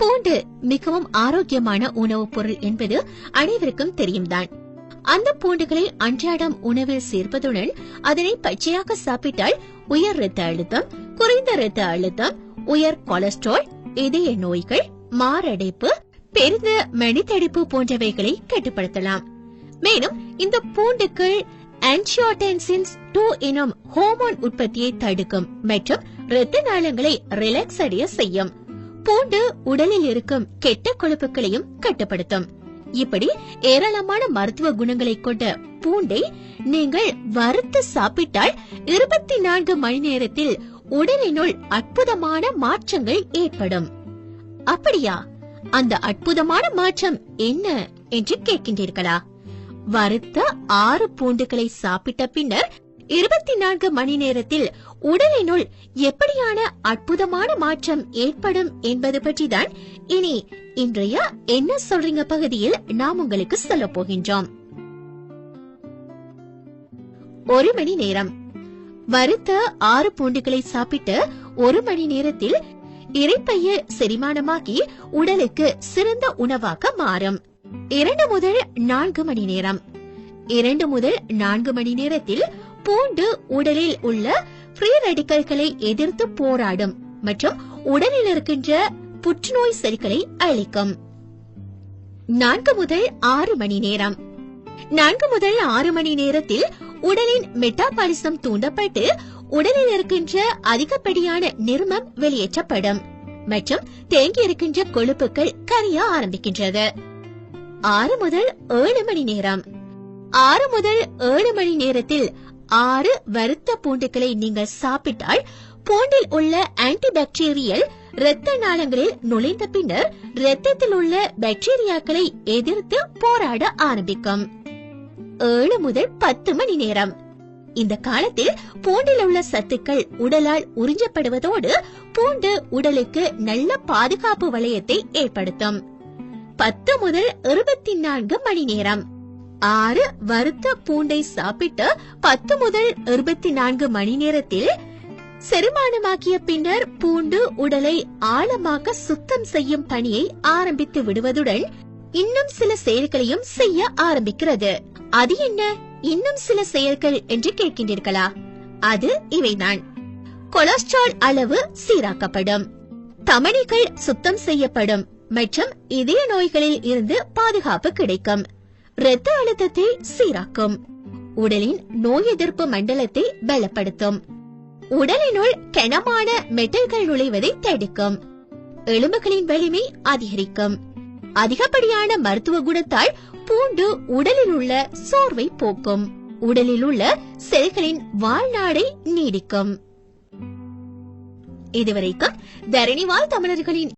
பூண்டு மிகவும் ஆரோக்கியமான உணவுப் பொருள் என்பது அனைவருக்கும் தெரியும்தான். அந்த பூண்டுகளை அன்றாடம் உணவில் சேர்ப்பதுடன் அதனை பச்சையாக சாப்பிட்டால் உயர் இரத்த அழுத்தம் குறைந்த இரத்த அழுத்தம் உயர் கொலஸ்ட்ரால் இதய நோய்கள் மாரடைப்பு பெருந்த மணித்தடிப்பு போன்றவைகளை கட்டுப்படுத்தலாம். மேலும் இந்த பூண்டுகள் ஆன்சியோடென்சின்ஸ் டூ எனும் ஹோமோன் உற்பத்தியை தடுக்கும் மற்றும் இரத்த நாளங்களை ரிலாக்ஸ் அடைய செய்யும். பூண்டு உடலில் இருக்கும் கெட்ட கொழுப்புகளையும் கட்டுப்படுத்தும். இப்படி ஏராளமான மருத்துவ குணங்களை கொண்ட பூண்டை நீங்கள் வறுத்து சாப்பிட்டால் இருபத்தி நான்கு மணி நேரத்தில் உடலினுள் அற்புதமான மாற்றங்கள் ஏற்படும். அப்படியா? அந்த அற்புதமான மாற்றம் என்ன என்று கேட்கின்றீர்களா? வறுத்த ஆறு பூண்டுகளை சாப்பிட்ட பின்னர் இருபத்தி நான்கு மணி நேரத்தில் உடலினுள் எப்படியான அற்புதமான மாற்றம் ஏற்படும் என்பது பற்றிதான் இனி இன்றைய என்ன சொல்றீங்க பகுதியில் நாம் உங்களுக்கு சொல்ல போகின்றோம். ஒரு மணி நேரம். வறுத்த ஆறு பூண்டுகளை சாப்பிட்டு ஒரு மணி நேரத்தில் இறைப்பைய செரிமானமாகி உடலுக்கு சிறந்த உணவாக மாறும். இரண்டு முதல் நான்கு மணி நேரம். இரண்டு முதல் நான்கு மணி நேரத்தில் பூண்டு உடலில் உள்ள ஃப்ரீ ரெடிக்கல்களை எதிர்த்து போராடும் மற்றும் உடலில் இருக்கின்ற புற்றுநோய் செல்களை அழிக்கும். நான்கு முதல் ஆறு மணி நேரம். நான்கு முதல் ஆறு மணி நேரத்தில் உடலின் மெட்டாபாலிசம் தூண்டப்பட்டு உடலில் இருக்கின்ற அதிகப்படியான நிர்மம் வெளியேற்றப்படும் மற்றும் தேங்கி இருக்கின்ற கொழுப்புகள் கரைய ஆரம்பிக்கின்றது. ஆறு முதல் ஏழு மணி நேரம். ஆறு முதல் ஏழு மணி நேரத்தில் ஆறு வறுத்த பூண்டுகளை நீங்கள் சாப்பிட்டால் பூண்டில் உள்ள ஆன்டிபாக்டீரியல் இரத்த நாளங்களில் நுழைந்த பின்னர் இரத்தத்தில் உள்ள பாக்டீரியாக்களை எதிர்த்து போராட ஆரம்பிக்கும். ஏழு முதல் பத்து மணி நேரம். இந்த காலத்தில் பூண்டில் உள்ள சத்துக்கள் உடலால் உறிஞ்சப்படுவதோடு பூண்டு உடலுக்கு நல்ல பாதுகாப்பு வளையத்தை ஏற்படுத்தும். பத்து முதல் இருபத்தி நான்கு மணி நேரம். ஆறு வறுத்த பூண்டை சாப்பிட்டு பத்து முதல் இருபத்தி நான்கு மணி நேரத்தில் செரிமானமாக்கிய பின்னர் பூண்டு உடலை ஆழமாக சுத்தம் செய்யும் பணியை ஆரம்பித்து விடுவதுடன் இன்னும் சில செயல்களையும் செய்ய ஆரம்பிக்கிறது. அது என்ன? இன்னும் சில செயல்கள் என்று கேட்கின்றீர்களா? அது இவைதான். கொலஸ்ட்ரால் அளவு சீராக்கப்படும். தமணிகள் சுத்தம் செய்யப்படும் மற்றும் இதய நோய்களில் இருந்து பாதுகாப்பு கிடைக்கும். இரத்த அழுத்தத்தை சீராக்கும். உடலின் நோய் எதிர்ப்பு மண்டலத்தை பலப்படுத்தும். உடலினுள் கனமான மெட்டல்கள் நுழைவதை தடுக்கும். எலும்புகளின் வலிமை அதிகரிக்கும். அதிகப்படியான மருத்துவ குணத்தால் பூண்டு உடலில் உள்ள சோர்வை போக்கும். உடலில் உள்ள செல்களின் வாழ்நாடை நீடிக்கும். இதுவரைக்கும் தரணிவால் தமிழர்களின்